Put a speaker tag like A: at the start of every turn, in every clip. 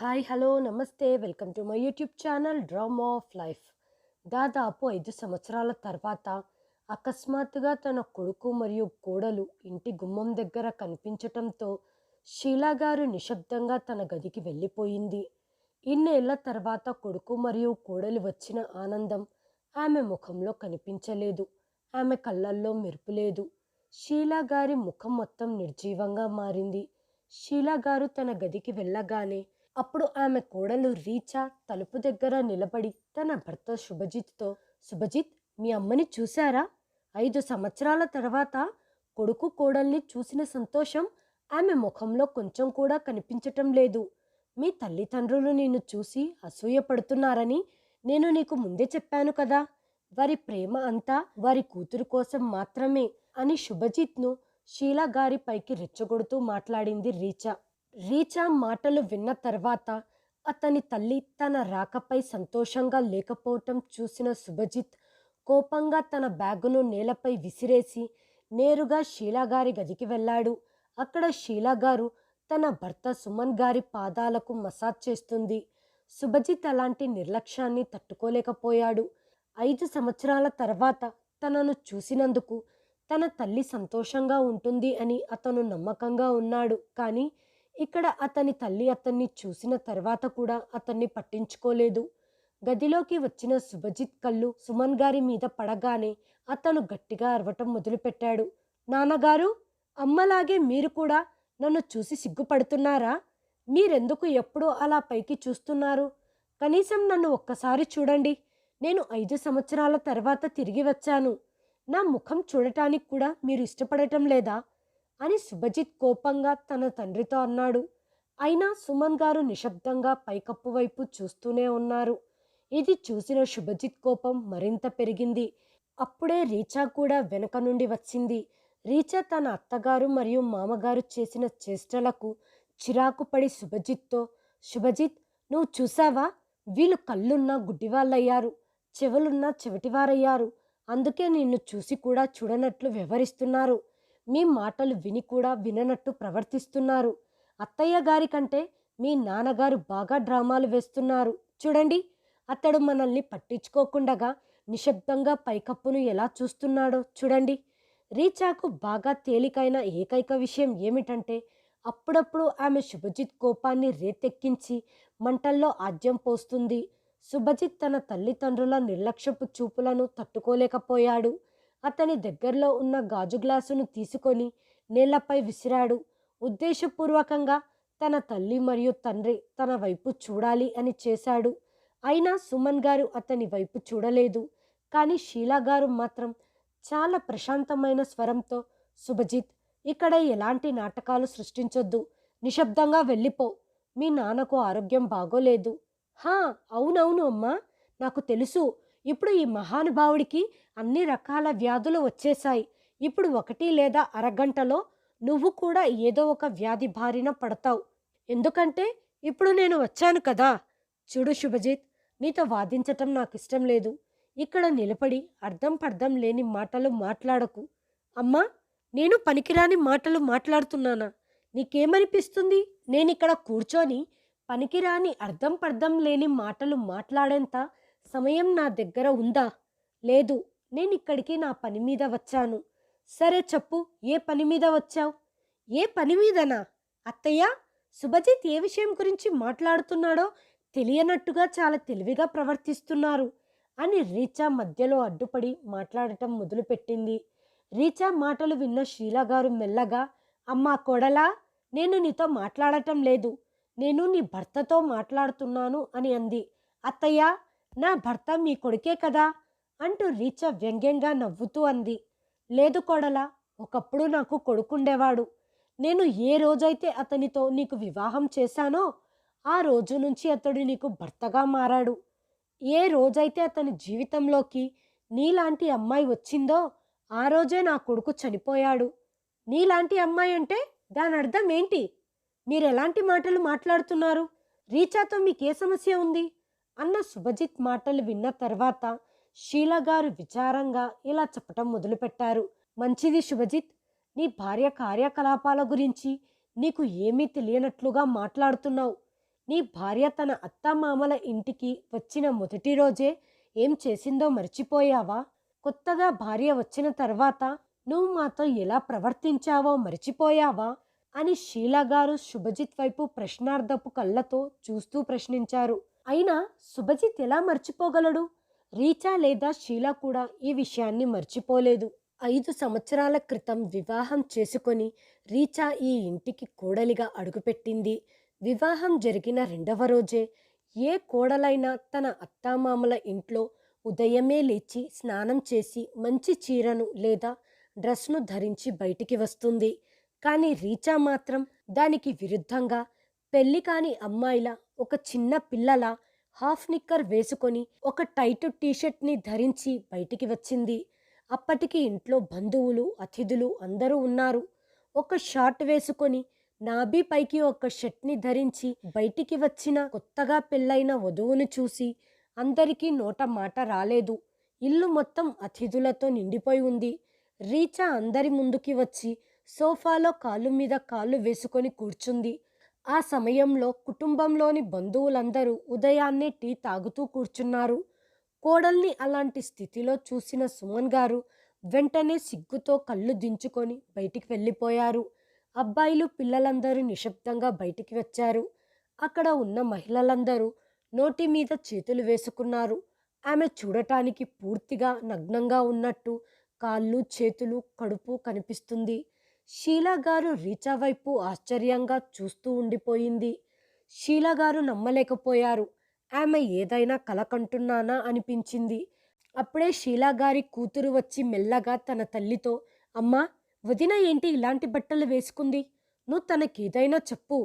A: Hi hello నమస్తే. Welcome to my YouTube channel drama of life. దాదాపు ఐదు సంవత్సరాల తర్వాత అకస్మాత్తుగా తన కొడుకు మరియు కోడలు ఇంటి గుమ్మం దగ్గర కనిపించటంతో షీలా గారు నిశ్శబ్దంగా తన గదికి వెళ్ళిపోయింది. ఇన్నేళ్ళ తర్వాత కొడుకు మరియు కోడలు వచ్చిన ఆనందం ఆమె ముఖంలో కనిపించలేదు. ఆమె కళ్ళల్లో మెరుపు లేదు. షీలా గారి ముఖం మొత్తం నిర్జీవంగా మారింది. షీలా గారు తన గదికి వెళ్ళగానే అప్పుడు ఆమె కోడలు రీచా తలుపు దగ్గర నిలబడి తన భర్త శుభజిత్తో శుభజిత్ మీ అమ్మని చూశారా? ఐదు సంవత్సరాల తర్వాత కొడుకు కోడల్ని చూసిన సంతోషం ఆమె ముఖంలో కొంచెం కూడా కనిపించటం లేదు. మీ తల్లిదండ్రులు నిన్ను చూసి అసూయపడుతున్నారని నేను నీకు ముందే చెప్పాను కదా. వారి ప్రేమ అంతా వారి కూతురు కోసం మాత్రమే అని శుభజిత్ను షీలా గారి పైకి రెచ్చగొడుతూ మాట్లాడింది రీచా. రీచా మాటలు విన్న తర్వాత అతని తల్లి తన రాకపై సంతోషంగా లేకపోవటం చూసిన శుభజిత్ కోపంగా తన బ్యాగును నేలపై విసిరేసి నేరుగా షీలా గారి గదికి వెళ్ళాడు. అక్కడ షీలా గారు తన భర్త సుమన్ గారి పాదాలకు మసాజ్ చేస్తుంది. శుభజిత్ అలాంటి నిర్లక్ష్యాన్ని తట్టుకోలేకపోయాడు. ఐదు సంవత్సరాల తర్వాత తనను చూసినందుకు తన తల్లి సంతోషంగా ఉంటుంది అని అతను నమ్మకంగా ఉన్నాడు. కానీ ఇక్కడ అతని తల్లి అతన్ని చూసిన తర్వాత కూడా అతన్ని పట్టించుకోలేదు. గదిలోకి వచ్చిన శుభజిత్ కళ్ళు సుమన్ గారి మీద పడగానే అతను గట్టిగా అరవటం మొదలుపెట్టాడు. నాన్నగారు అమ్మలాగే మీరు కూడా నన్ను చూసి సిగ్గుపడుతున్నారా? మీరెందుకు ఎప్పుడూ అలా పైకి చూస్తున్నారు? కనీసం నన్ను ఒక్కసారి చూడండి. నేను ఐదు సంవత్సరాల తర్వాత తిరిగి వచ్చాను. నా ముఖం చూడటానికి కూడా మీరు ఇష్టపడటం లేదా? అని శుభజిత్ కోపంగా తన తండ్రితో అన్నాడు. అయినా సుమన్ గారు నిశ్శబ్దంగా పైకప్పు వైపు చూస్తూనే ఉన్నారు. ఇది చూసిన శుభజిత్ కోపం మరింత పెరిగింది. అప్పుడే రీచా కూడా వెనక నుండి వచ్చింది. రీచా తన అత్తగారు మరియు మామగారు చేసిన చేష్టలకు చిరాకు పడి శుభజిత్తో శుభజిత్ నువ్వు చూసావా? వీళ్ళు కళ్ళున్నా గుడ్డివాళ్ళయ్యారు. చెవులున్నా చెవిటివారయ్యారు. అందుకే నిన్ను చూసి కూడా చూడనట్లు వ్యవహరిస్తున్నారు. మీ మాటలు విని కూడా విననట్టు ప్రవర్తిస్తున్నారు. అత్తయ్య గారి కంటే మీ నాన్నగారు బాగా డ్రామాలు వేస్తున్నారు. చూడండి అతడు మనల్ని పట్టించుకోకుండగా నిశ్శబ్దంగా పైకప్పును ఎలా చూస్తున్నాడో చూడండి. రీచాకు బాగా తేలికైన ఏకైక విషయం ఏమిటంటే అప్పుడప్పుడు ఆమె శుభజిత్ కోపాన్ని రేతెక్కించి మంటల్లో ఆజ్యం పోస్తుంది. శుభజిత్ తన తల్లిదండ్రుల నిర్లక్ష్యపు చూపులను తట్టుకోలేకపోయాడు. అతని దగ్గరలో ఉన్న గాజు గ్లాసును తీసుకొని నేలపై విసిరాడు. ఉద్దేశపూర్వకంగా తన తల్లి మరియు తండ్రి తన వైపు చూడాలి అని చేశాడు. అయినా సుమన్ గారు అతని వైపు చూడలేదు. కానీ షీలా గారు మాత్రం చాలా ప్రశాంతమైన స్వరంతో శుభజిత్ ఇక్కడ ఎలాంటి నాటకాలు సృష్టించొద్దు. నిశ్శబ్దంగా వెళ్ళిపో. మీ నాన్నకు ఆరోగ్యం బాగోలేదు. హా అవునవును అమ్మా. నాకు తెలుసు. ఇప్పుడు ఈ మహానుభావుడికి అన్ని రకాల వ్యాధులు వచ్చేశాయి. ఇప్పుడు ఒకటి లేదా అరగంటలో నువ్వు కూడా ఏదో ఒక వ్యాధి బారిన పడతావు. ఎందుకంటే ఇప్పుడు నేను వచ్చాను కదా. చూడు శుభజిత్ నీతో వాదించటం నాకు ఇష్టం లేదు. ఇక్కడ నిలబడి అర్థం పర్థం లేని మాటలు మాట్లాడకు. అమ్మా నేను పనికిరాని మాటలు మాట్లాడుతున్నానా? నీకేమనిపిస్తుంది? నేనిక్కడ కూర్చొని పనికిరాని అర్థం పర్థం లేని మాటలు మాట్లాడేంత సమయం నా దగ్గర ఉందా? లేదు నేను ఇక్కడికి నా పని మీద వచ్చాను. సరే చెప్పు ఏ పని మీద వచ్చావు? ఏ పని మీదనా? అత్తయ్య శుభజిత్ ఏ విషయం గురించి మాట్లాడుతున్నాడో తెలియనట్టుగా చాలా తెలివిగా ప్రవర్తిస్తున్నారు అని రీచా మధ్యలో అడ్డుపడి మాట్లాడటం మొదలుపెట్టింది. రీచా మాటలు విన్న షీలా గారు మెల్లగా అమ్మా కొడలా నేను నీతో మాట్లాడటం లేదు. నేను నీ భర్తతో మాట్లాడుతున్నాను అని అంది. అత్తయ్య నా భర్త మీ కొడుకే కదా? అంటూ రీచా వ్యంగ్యంగా నవ్వుతూ అంది. లేదు కోడలా ఒకప్పుడు నాకు కొడుకుండేవాడు. నేను ఏ రోజైతే అతనితో నీకు వివాహం చేశానో ఆ రోజు నుంచి అతడు నీకు భర్తగా మారాడు. ఏ రోజైతే అతని జీవితంలోకి నీలాంటి అమ్మాయి వచ్చిందో ఆ రోజే నా కొడుకు చనిపోయాడు. నీలాంటి అమ్మాయి అంటే దాని అర్థం ఏంటి? మీరు ఎలాంటి మాటలు మాట్లాడుతున్నారు? రీచాతో మీకే సమస్య ఉంది. అన్న శుభజిత్ మాటలు విన్న తర్వాత షీలా గారు విచారంగా ఇలా చెప్పటం మొదలుపెట్టారు. మంచిది శుభజిత్ నీ భార్య కార్యకలాపాల గురించి నీకు ఏమీ తెలియనట్లుగా మాట్లాడుతున్నావు. నీ భార్య తన అత్తమామల ఇంటికి వచ్చిన మొదటి రోజే ఏం చేసిందో మర్చిపోయావా? కొత్తగా భార్య వచ్చిన తర్వాత నువ్వు మాతో ఎలా ప్రవర్తించావో మర్చిపోయావా? అని షీలా గారు శుభజిత్ వైపు ప్రశ్నార్థపు కళ్ళతో చూస్తూ ప్రశ్నించారు. అయినా శుభజిత్ ఎలా మర్చిపోగలడు? రీచా లేదా షీలా కూడా ఈ విషయాన్ని మర్చిపోలేదు. ఐదు సంవత్సరాల క్రితం వివాహం చేసుకొని రీచా ఈ ఇంటికి కోడలిగా అడుగుపెట్టింది. వివాహం జరిగిన రెండవ రోజే ఏ కోడలైనా తన అత్తామామల ఇంట్లో ఉదయమే లేచి స్నానం చేసి మంచి చీరను లేదా డ్రెస్ను ధరించి బయటికి వస్తుంది. కానీ రీచా మాత్రం దానికి విరుద్ధంగా పెళ్ళి కాని అమ్మాయిల ఒక చిన్న పిల్లల హాఫ్ నిక్కర్ వేసుకొని ఒక టైట్ టీషర్ట్ని ధరించి బయటికి వచ్చింది. అప్పటికి ఇంట్లో బంధువులు అతిథులు అందరూ ఉన్నారు. ఒక షార్ట్ వేసుకొని నాభి పైకి ఒక షర్ట్ని ధరించి బయటికి వచ్చిన కొత్తగా పెళ్ళైన వధువును చూసి అందరికీ నోట మాట రాలేదు. ఇల్లు మొత్తం అతిథులతో నిండిపోయి ఉంది. రీచా అందరి ముందుకి వచ్చి సోఫాలో కాళ్ళు మీద కాళ్ళు వేసుకొని కూర్చుంది. ఆ సమయంలో కుటుంబంలోని బంధువులందరూ ఉదయాన్నే టీ తాగుతూ కూర్చున్నారు. కోడల్ని అలాంటి స్థితిలో చూసిన సుమన్ గారు వెంటనే సిగ్గుతో కళ్ళు దించుకొని బయటికి వెళ్ళిపోయారు. అబ్బాయిలు పిల్లలందరూ నిశ్శబ్దంగా బయటికి వచ్చారు. అక్కడ ఉన్న మహిళలందరూ నోటి మీద చేతులు వేసుకున్నారు. ఆమె చూడటానికి పూర్తిగా నగ్నంగా ఉన్నట్టు కాళ్ళు చేతులు కడుపు కనిపిస్తుంది. షీలాగారు రీచా వైపు ఆశ్చర్యంగా చూస్తూ ఉండిపోయింది. షీలాగారు నమ్మలేకపోయారు. ఆమె ఏదైనా కలకంటున్నానా అనిపించింది. అప్పుడే షీలాగారి కూతురు వచ్చి మెల్లగా తన తల్లితో అమ్మా వదిన ఏంటి ఇలాంటి బట్టలు వేసుకుంది? నువ్వు తనకేదైనా చెప్పు.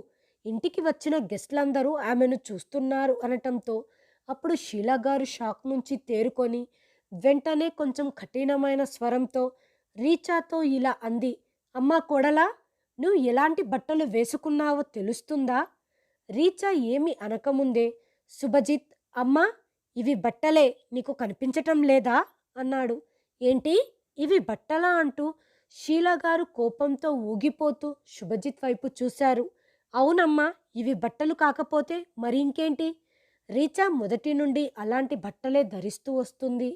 A: ఇంటికి వచ్చిన గెస్ట్లందరూ ఆమెను చూస్తున్నారు అనటంతో అప్పుడు షీలాగారు షాక్ నుంచి తేరుకొని వెంటనే కొంచెం కఠినమైన స్వరంతో రీచాతో ఇలా అంది. అమ్మా కొడలా నువ్వు ఎలాంటి బట్టలు వేసుకున్నావో తెలుస్తుందా? రీచా ఏమి అనకముందే సుభజిత్ అమ్మా ఇవి బట్టలే నీకు కనిపించటం లేదా? అన్నాడు. ఏంటి ఇవి బట్టలా? అంటూ షీలా గారు కోపంతో ఊగిపోతూ శుభజిత్ వైపు చూశారు. అవునమ్మా ఇవి బట్టలు కాకపోతే మరి ఇంకేంటి రీచా మొదటి నుండి అలాంటి బట్టలే ధరిస్తూ వస్తుంది.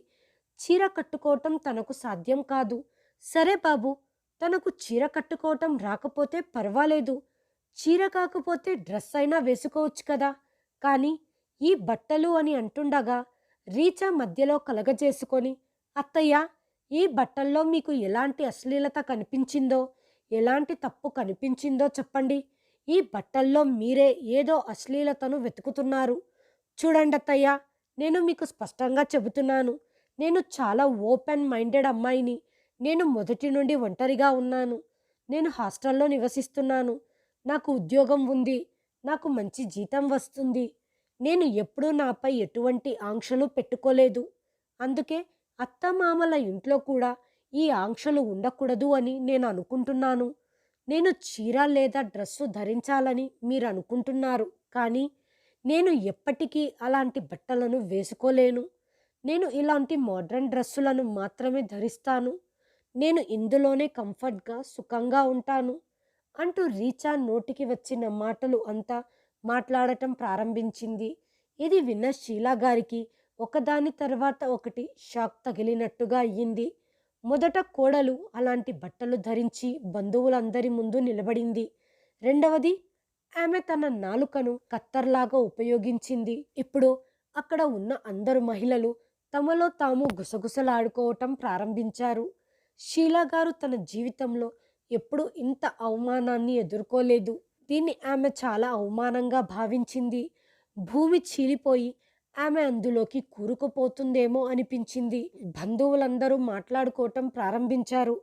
A: చీర కట్టుకోవటం తనకు సాధ్యం కాదు. సరే బాబు తనకు చీర కట్టుకోవటం రాకపోతే పర్వాలేదు. చీర కాకపోతే డ్రెస్ అయినా వేసుకోవచ్చు కదా. కానీ ఈ బట్టలు అని అంటుండగా రీచా మధ్యలో కలగజేసుకొని అత్తయ్య ఈ బట్టల్లో మీకు ఎలాంటి అశ్లీలత కనిపించిందో ఎలాంటి తప్పు కనిపించిందో చెప్పండి. ఈ బట్టల్లో మీరే ఏదో అశ్లీలతను వెతుకుతున్నారు. చూడండి అత్తయ్య నేను మీకు స్పష్టంగా చెబుతున్నాను. నేను చాలా ఓపెన్ మైండెడ్ అమ్మాయిని. నేను మొదటి నుండి ఒంటరిగా ఉన్నాను. నేను హాస్టల్లో నివసిస్తున్నాను. నాకు ఉద్యోగం ఉంది. నాకు మంచి జీతం వస్తుంది. నేను ఎప్పుడూ నాపై ఎటువంటి ఆంక్షలు పెట్టుకోలేదు. అందుకే అత్తమామల ఇంట్లో కూడా ఈ ఆంక్షలు ఉండకూడదు అని నేను అనుకుంటున్నాను. నేను చీర లేదా డ్రెస్సు ధరించాలని మీరు అనుకుంటున్నారు. కానీ నేను ఎప్పటికీ అలాంటి బట్టలను వేసుకోలేను. నేను ఇలాంటి మోడ్రన్ డ్రెస్సులను మాత్రమే ధరిస్తాను. నేను ఇందులోనే కంఫర్ట్గా సుఖంగా ఉంటాను అంటూ రీచా నోటికి వచ్చిన మాటలు అంతా మాట్లాడటం ప్రారంభించింది. ఇది విన్న షీలా గారికి ఒకదాని తర్వాత ఒకటి షాక్ తగిలినట్టుగా అయ్యింది. మొదట కోడలు అలాంటి బట్టలు ధరించి బంధువులందరి ముందు నిలబడింది. రెండవది ఆమె తన నాలుకను కత్తర్లాగా ఉపయోగించింది. ఇప్పుడు అక్కడ ఉన్న అందరు మహిళలు తమలో తాము గుసగుసలాడుకోవటం ప్రారంభించారు. షీలా గారు తన జీవితంలో ఎప్పుడూ ఇంత అవమానాన్ని ఎదుర్కోలేదు. దీన్ని ఆమె చాలా అవమానంగా భావించింది. భూమి చీలిపోయి ఆమె అందులోకి కూరుకుపోతుందేమో అనిపించింది. బంధువులందరూ మాట్లాడుకోవటం ప్రారంభించారు.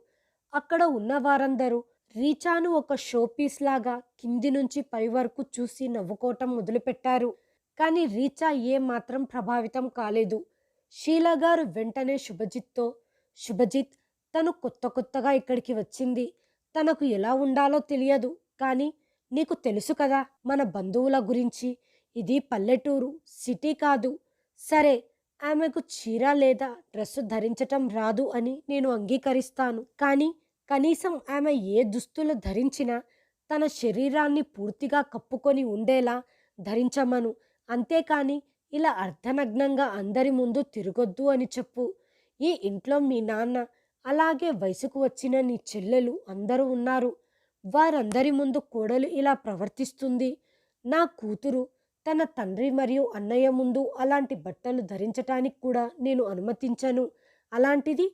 A: అక్కడ ఉన్న వారందరూ రీచాను ఒక షోపీస్ లాగా కింది నుంచి పై వరకు చూసి నవ్వుకోవటం మొదలుపెట్టారు. కానీ రీచా ఏ మాత్రం ప్రభావితం కాలేదు. షీలా గారు వెంటనే శుభజిత్తో శుభజిత్ తను కొత్త కొత్తగా ఇక్కడికి వచ్చింది. తనకు ఎలా ఉండాలో తెలియదు. కానీ నీకు తెలుసు కదా మన బంధువుల గురించి. ఇది పల్లెటూరు సిటీ కాదు. సరే ఆమెకు చీర లేదా డ్రెస్సు ధరించటం రాదు అని నేను అంగీకరిస్తాను. కానీ కనీసం ఆమె ఏ దుస్తులు ధరించినా తన శరీరాన్ని పూర్తిగా కప్పుకొని ఉండేలా ధరించమను. అంతేకాని ఇలా అర్ధనగ్నంగా అందరి ముందు తిరగొద్దు అని చెప్పు. ఈ ఇంట్లో మీ నాన్న అలాగే వయసుకు వచ్చిన నీ చెల్లెలు అందరూ ఉన్నారు. వారందరి ముందు కోడలు ఇలా ప్రవర్తిస్తుంది. నా కూతురు తన తండ్రి మరియు అన్నయ్య ముందు అలాంటి బట్టలు ధరించటానికి కూడా నేను అనుమతించను. అలాంటిది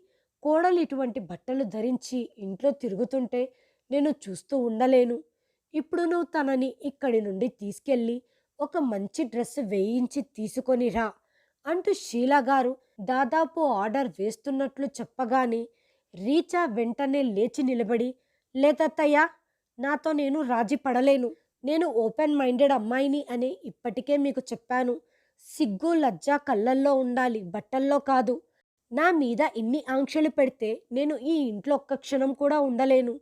A: కోడలు ఇటువంటి బట్టలు ధరించి ఇంట్లో తిరుగుతుంటే నేను చూస్తూ ఉండలేను. ఇప్పుడు నువ్వు తనని ఇక్కడి నుండి తీసుకెళ్ళి ఒక మంచి డ్రెస్ వేయించి తీసుకొని రా అంటూ షీలా గారు దాదాపు ఆర్డర్ వేస్తున్నట్లు చెప్పగానే రీచా వెంటనే లేచి నిలబడి లేదత్తయ్య నాతో నేను రాజీ పడలేను. నేను ఓపెన్ మైండెడ్ అమ్మాయిని అని ఇప్పటికే మీకు చెప్పాను. సిగ్గు లజ్జ కళ్ళల్లో ఉండాలి బట్టల్లో కాదు. నా మీద ఇన్ని ఆంక్షలు పెడితే నేను ఈ ఇంట్లో ఒక్క క్షణం కూడా ఉండలేను.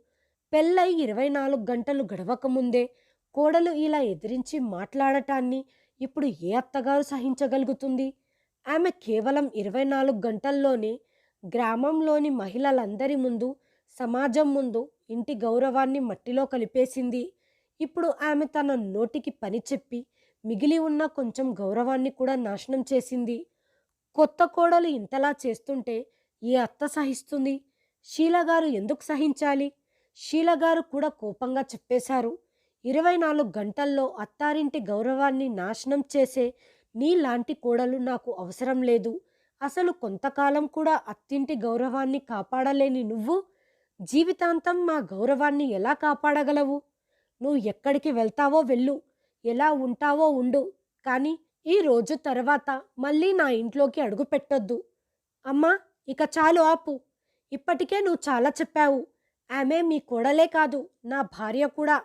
A: పెళ్ళై ఇరవై నాలుగు గంటలు గడవకముందే కోడలు ఇలా ఎదిరించి మాట్లాడటాన్ని ఇప్పుడు ఏ అత్తగారు సహించగలుగుతుంది? ఆమె కేవలం ఇరవై నాలుగు గంటల్లోనే గ్రామంలోని మహిళలందరి ముందు సమాజం ముందు ఇంటి గౌరవాన్ని మట్టిలో కలిపేసింది. ఇప్పుడు ఆమె తన నోటికి పని చెప్పి మిగిలి ఉన్న కొంచెం గౌరవాన్ని కూడా నాశనం చేసింది. కొత్త కోడలు ఇంతలా చేస్తుంటే ఏ అత్త సహిస్తుంది? షీలగారు ఎందుకు సహించాలి? షీలగారు కూడా కోపంగా చెప్పేశారు. ఇరవై నాలుగు గంటల్లో అత్తారింటి గౌరవాన్ని నాశనం చేసే నీలాంటి కోడలు నాకు అవసరం లేదు. అసలు కొంతకాలం కూడా అత్తింటి గౌరవాన్ని కాపాడలేని నువ్వు? జీవితాంతం మా గౌరవాన్ని ఎలా కాపాడగలవు? నువ్వు ఎక్కడికి వెళ్తావో వెళ్ళు. ఎలా ఉంటావో ఉండు. కానీ ఈ రోజు తర్వాత మళ్ళీ నా ఇంట్లోకి అడుగు పెట్టొద్దు. అమ్మా ఇక చాలు ఆపు. ఇప్పటికే నువ్వు చాలా చెప్పావు. ఆమె మీ కోడలే కాదు నా భార్య కూడా.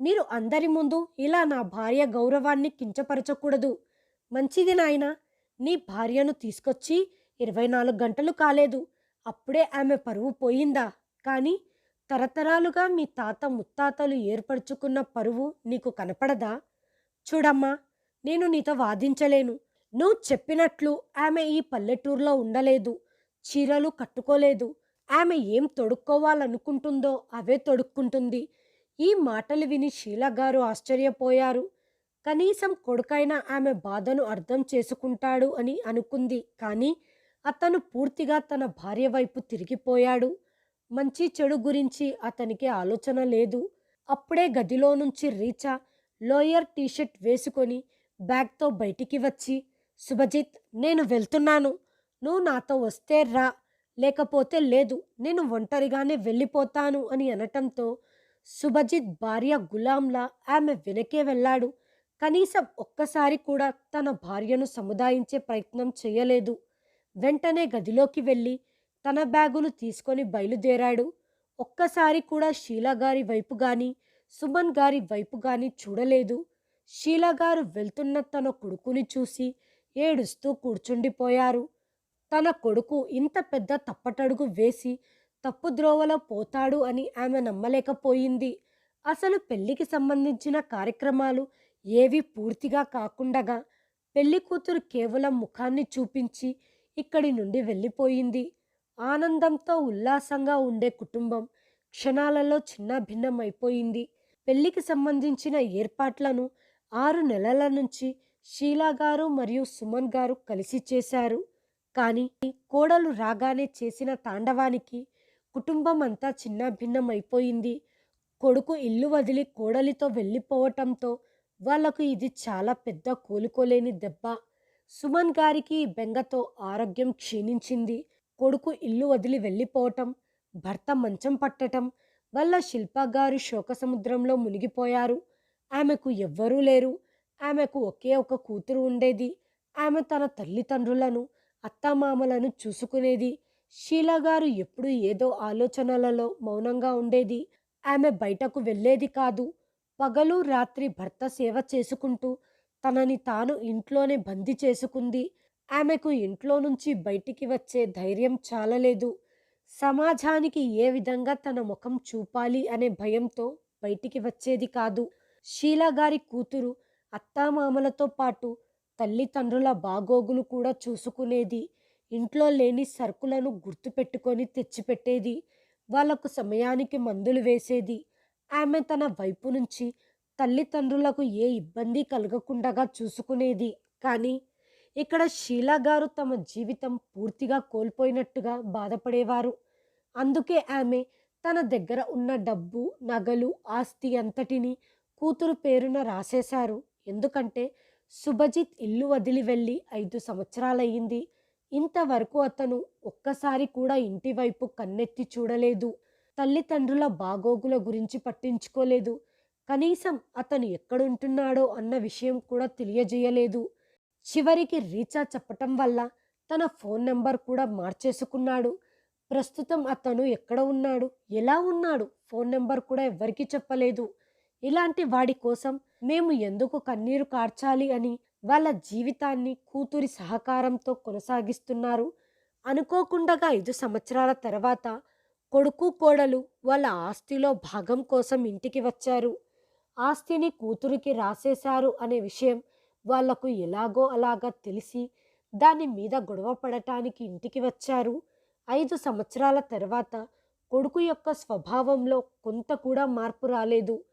A: మీరు అందరి ముందు ఇలా నా భార్య గౌరవాన్ని కించపరచకూడదు. మంచిది నాయనా. నీ భార్యను తీసుకొచ్చి ఇరవై నాలుగు గంటలు కాలేదు. అప్పుడే ఆమె పరువు పోయిందా? కానీ తరతరాలుగా మీ తాత ముత్తాతలు ఏర్పరచుకున్న పరువు నీకు కనపడదా? చూడమ్మా నేను నీతో వాదించలేను. నువ్వు చెప్పినట్లు ఆమె ఈ పల్లెటూరులో ఉండలేదు. చీరలు కట్టుకోలేదు. ఆమె ఏం తొడుక్కోవాలనుకుంటుందో అవే తొడుక్కుంటుంది. ఈ మాటలు విని షీలా గారు ఆశ్చర్యపోయారు. కనీసం కొడుకైనా ఆమె బాధను అర్థం చేసుకుంటాడు అని అనుకుంది. కానీ అతను పూర్తిగా తన భార్య వైపు తిరిగిపోయాడు. మంచి చెడు గురించి అతనికి ఆలోచన లేదు. అప్పుడే గదిలో నుంచి రీచా లోయర్ టీషర్ట్ వేసుకొని బ్యాగ్తో బయటికి వచ్చి శుభజిత్ నేను వెళ్తున్నాను. నువ్వు నాతో వస్తే రా. లేకపోతే లేదు. నేను ఒంటరిగానే వెళ్ళిపోతాను అని అనటంతో శుభజిత్ భార్య గులాంలా ఆమె వెనకే వెళ్ళాడు. కనీసం ఒక్కసారి కూడా తన భార్యను సముదాయించే ప్రయత్నం చేయలేదు. వెంటనే గదిలోకి వెళ్ళి తన బ్యాగులు తీసుకొని బయలుదేరాడు. ఒక్కసారి కూడా షీలా గారి వైపు గాని సుమన్ గారి వైపు గాని చూడలేదు. షీలా గారు వెళ్తున్న తన కొడుకుని చూసి ఏడుస్తూ కూర్చుండిపోయారు. తన కొడుకు ఇంత పెద్ద తప్పటడుగు వేసి తప్పుద్రోవలో పోతాడు అని ఆమె నమ్మలేకపోయింది. అసలు పెళ్ళికి సంబంధించిన కార్యక్రమాలు ఏవి పూర్తిగా కాకుండగా పెళ్ళి కూతురు కేవలం ముఖాన్ని చూపించి ఇక్కడి నుండి వెళ్ళిపోయింది. ఆనందంతో ఉల్లాసంగా ఉండే కుటుంబం క్షణాలలో చిన్న భిన్నమైపోయింది. పెళ్ళికి సంబంధించిన ఏర్పాట్లను ఆరు నెలల నుంచి షీలా గారు మరియు సుమన్ గారు కలిసి చేశారు. కానీ కోడలు రాగానే చేసిన తాండవానికి కుటుంబం అంతా చిన్న భిన్నమైపోయింది. కొడుకు ఇల్లు వదిలి కోడలితో వెళ్ళిపోవటంతో వాళ్ళకు ఇది చాలా పెద్ద కోలుకోలేని దెబ్బ. సుమన్ గారికి బెంగతో ఆరోగ్యం క్షీణించింది. కొడుకు ఇల్లు వదిలి వెళ్ళిపోవటం భర్త మంచం పట్టటం వల్ల శిల్ప గారు శోకసముద్రంలో మునిగిపోయారు. ఆమెకు ఎవ్వరూ లేరు. ఆమెకు ఒకే ఒక కూతురు ఉండేది. ఆమె తన తల్లిదండ్రులను అత్తమామలను చూసుకునేది. షీలా గారు ఎప్పుడు ఏదో ఆలోచనలలో మౌనంగా ఉండేది. ఆమె బయటకు వెళ్ళేది కాదు. పగలు రాత్రి భర్త సేవ చేసుకుంటూ తనని తాను ఇంట్లోనే బందీ చేసుకుంది. ఆమెకు ఇంట్లో నుంచి బయటికి వచ్చే ధైర్యం చాలలేదు. సమాజానికి ఏ విధంగా తన ముఖం చూపాలి అనే భయంతో బయటికి వచ్చేది కాదు. షీలా గారి కూతురు అత్తామామలతో పాటు తల్లిదండ్రుల బాగోగులు కూడా చూసుకునేది. ఇంట్లో లేని సరుకులను గుర్తుపెట్టుకొని తెచ్చిపెట్టేది. వాళ్ళకు సమయానికి మందులు వేసేది. ఆమె తన వైపు నుంచి తల్లిదండ్రులకు ఏ ఇబ్బంది కలగకుండా చూసుకునేది. కానీ ఇక్కడ షీలా గారు తమ జీవితం పూర్తిగా కోల్పోయినట్టుగా బాధపడేవారు. అందుకే ఆమె తన దగ్గర ఉన్న డబ్బు నగలు ఆస్తి అంతటిని కూతురు పేరున రాసేశారు. ఎందుకంటే సుభజిత్ ఇల్లు వదిలి వెళ్ళి ఐదు సంవత్సరాలయ్యింది. ఇంతవరకు అతను ఒక్కసారి కూడా ఇంటి వైపు కన్నెత్తి చూడలేదు. తల్లిదండ్రుల బాగోగుల గురించి పట్టించుకోలేదు. కనీసం అతను ఎక్కడుంటున్నాడో అన్న విషయం కూడా తెలియజేయలేదు. చివరికి రీచా చెప్పటం వల్ల తన ఫోన్ నెంబర్ కూడా మార్చేసుకున్నాడు. ప్రస్తుతం అతను ఎక్కడ ఉన్నాడు? ఎలా ఉన్నాడు? ఫోన్ నెంబర్ కూడా ఎవ్వరికీ చెప్పలేదు. ఇలాంటి వాడి కోసం మేము ఎందుకు కన్నీరు కార్చాలి అని వాళ్ళ జీవితాన్ని కూతురి సహకారంతో కొనసాగిస్తున్నారు. అనుకోకుండా ఐదు సంవత్సరాల తర్వాత కొడుకు కోడలు వాళ్ళ ఆస్తిలో భాగం కోసం ఇంటికి వచ్చారు. ఆస్తిని కూతురికి రాసేశారు అనే విషయం వాళ్ళకు ఎలాగో అలాగా తెలిసి దాని మీద గొడవ పడటానికి ఇంటికి వచ్చారు. ఐదు సంవత్సరాల తర్వాత కొడుకు యొక్క స్వభావంలో కొంత కూడా మార్పు రాలేదు.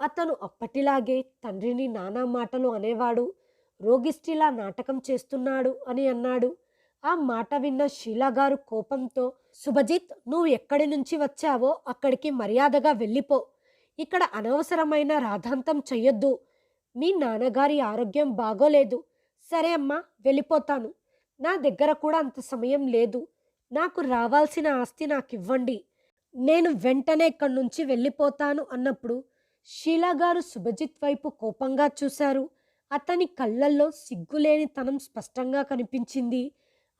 A: అతను అప్పటిలాగే తండ్రిని నానా మాటలు అనేవాడు రోగిష్టిలా నాటకం చేస్తున్నాడు అని అన్నాడు. ఆ మాట విన్న షీలాగారు కోపంతో సుభజిత్ నువ్వు ఎక్కడి నుంచి వచ్చావో అక్కడికి మర్యాదగా వెళ్ళిపో. ఇక్కడ అనవసరమైన రాధాంతం చెయ్యొద్దు. మీ నాన్నగారి ఆరోగ్యం బాగోలేదు. సరే అమ్మా వెళ్ళిపోతాను. నా దగ్గర కూడా అంత సమయం లేదు. నాకు రావాల్సిన ఆస్తి నాకు ఇవ్వండి నేను వెంటనే ఇక్కడి నుంచి వెళ్ళిపోతాను అన్నప్పుడు షీలాగారు సుభజిత్ వైపు కోపంగా చూశారు. అతని కళ్ళల్లో సిగ్గులేనితనం స్పష్టంగా కనిపించింది.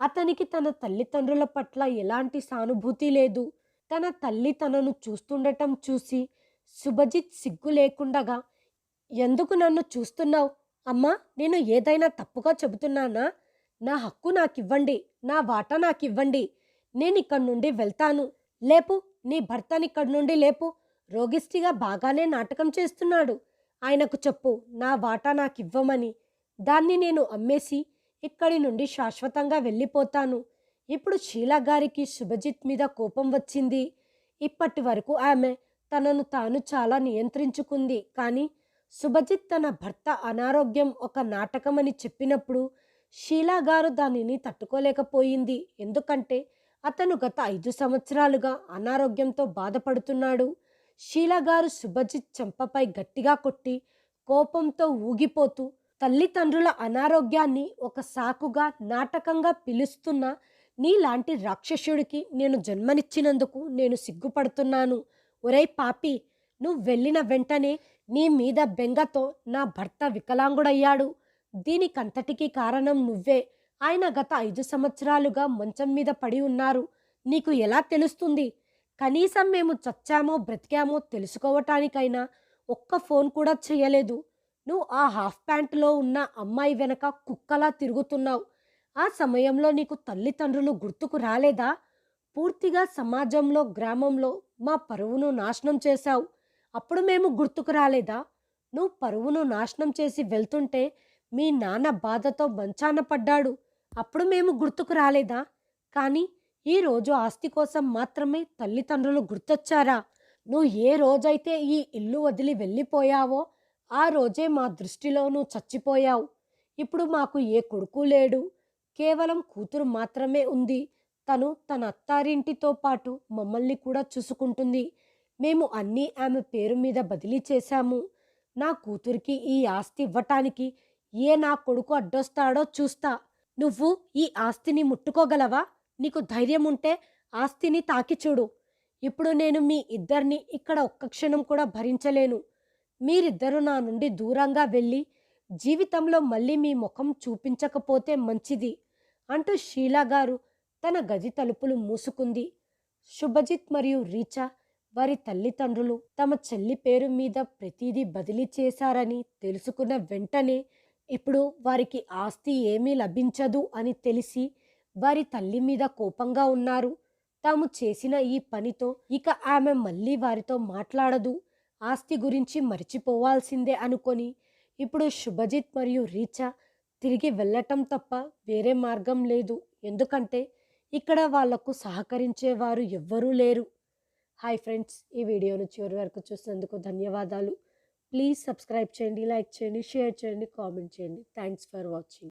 A: అతనికి తన తల్లిదండ్రుల పట్ల ఎలాంటి సానుభూతి లేదు. తన తల్లి తనను చూస్తుండటం చూసి శుభజిత్ సిగ్గు లేకుండగా ఎందుకు నన్ను చూస్తున్నావు? అమ్మా నేను ఏదైనా తప్పుగా చెబుతున్నానా? నా హక్కు నాకివ్వండి నా వాటా నాకివ్వండి. నేను ఇక్కడి నుండి వెళ్తాను. లేపు నీ భర్తని ఇక్కడి నుండి లేపు. రోగిష్టిగా బాగానే నాటకం చేస్తున్నాడు. ఆయనకు చెప్పు నా వాటా నాకివ్వమని. దాన్ని నేను అమ్మేసి ఇక్కడి నుండి శాశ్వతంగా వెళ్ళిపోతాను. ఇప్పుడు షీలా గారికి శుభజిత్ మీద కోపం వచ్చింది. ఇప్పటి వరకు ఆమె తనను తాను చాలా నియంత్రించుకుంది. కానీ శుభజిత్ తన భర్త అనారోగ్యం ఒక నాటకమని చెప్పినప్పుడు షీలా గారు దానిని తట్టుకోలేకపోయింది. ఎందుకంటే అతను గత ఐదు సంవత్సరాలుగా అనారోగ్యంతో బాధపడుతున్నాడు. షీలా గారు శుభజిత్ చెంపపై గట్టిగా కొట్టి కోపంతో ఊగిపోతూ తల్లిదండ్రుల అనారోగ్యాన్ని ఒక సాకుగా నాటకంగా పిలుస్తున్న నీలాంటి రాక్షసుడికి నేను జన్మనిచ్చినందుకు నేను సిగ్గుపడుతున్నాను. ఒరేయ్ పాపి నువ్వు వెళ్ళిన వెంటనే నీ మీద బెంగతో నా భర్త వికలాంగుడయ్యాడు. దీనికంతటికీ కారణం నువ్వే. ఆయన గత ఐదు సంవత్సరాలుగా మంచం మీద పడి ఉన్నారు. నీకు ఎలా తెలుస్తుంది? కనీసం మేము చచ్చామో బ్రతికామో తెలుసుకోవటానికైనా ఒక్క ఫోన్ కూడా చేయలేదు. నువ్వు ఆ హాఫ్ ప్యాంట్లో ఉన్న అమ్మాయి వెనక కుక్కలా తిరుగుతున్నావు. ఆ సమయంలో నీకు తల్లిదండ్రులు గుర్తుకు రాలేదా? పూర్తిగా సమాజంలో గ్రామంలో మా పరువును నాశనం చేశావు. అప్పుడు మేము గుర్తుకు రాలేదా? నువ్వు పరువును నాశనం చేసి వెళ్తుంటే మీ నాన్న బాధతో మంచాన పడ్డాడు. అప్పుడు మేము గుర్తుకు రాలేదా? కానీ ఈరోజు ఆస్తి కోసం మాత్రమే తల్లిదండ్రులు గుర్తొచ్చారా? నువ్వు ఏ రోజైతే ఈ ఇల్లు వదిలి వెళ్ళిపోయావో ఆ రోజే మా దృష్టిలోనూ చచ్చిపోయావు. ఇప్పుడు మాకు ఏ కొడుకు లేడు. కేవలం కూతురు మాత్రమే ఉంది. తను తన అత్తారింటితో పాటు మమ్మల్ని కూడా చూసుకుంటుంది. మేము అన్నీ ఆమె పేరు మీద బదిలీ చేశాము. నా కూతురికి ఈ ఆస్తి ఇవ్వటానికి ఏ నా కొడుకు అడ్డొస్తాడో చూస్తా. నువ్వు ఈ ఆస్తిని ముట్టుకోగలవా? నీకు ధైర్యం ఉంటే ఆస్తిని తాకి చూడు ఇప్పుడు నేను మీ ఇద్దరిని ఇక్కడ ఒక్క క్షణం కూడా భరించలేను. మీరిద్దరూ నా నుండి దూరంగా వెళ్ళి జీవితంలో మళ్ళీ మీ ముఖం చూపించకపోతే మంచిది అంటూ షీలా గారు తన గది తలుపులు మూసుకుంది. శుభజిత్ మరియు రీచా వారి తల్లిదండ్రులు తమ చెల్లి పేరు మీద ప్రతిదీ బదిలీ చేశారని తెలుసుకున్న వెంటనే ఇప్పుడు వారికి ఆస్తి ఏమీ లభించదు అని తెలిసి వారి తల్లి మీద కోపంగా ఉన్నారు. తాము చేసిన ఈ పనితో ఇక ఆమె మళ్ళీ వారితో మాట్లాడదు. ఆస్తి గురించి మర్చిపోవాల్సిందే అనుకొని ఇప్పుడు శుభజిత్ మరియు రీచా తిరిగి వెళ్ళటం తప్ప వేరే మార్గం లేదు. ఎందుకంటే ఇక్కడ వాళ్ళకు సహకరించేవారు ఎవ్వరూ లేరు. హాయ్ ఫ్రెండ్స్ ఈ వీడియోను చివరి వరకు చూసినందుకు ధన్యవాదాలు. ప్లీజ్ సబ్స్క్రైబ్ చేయండి లైక్ చేయండి షేర్ చేయండి కామెంట్ చేయండి. Thanks for watching.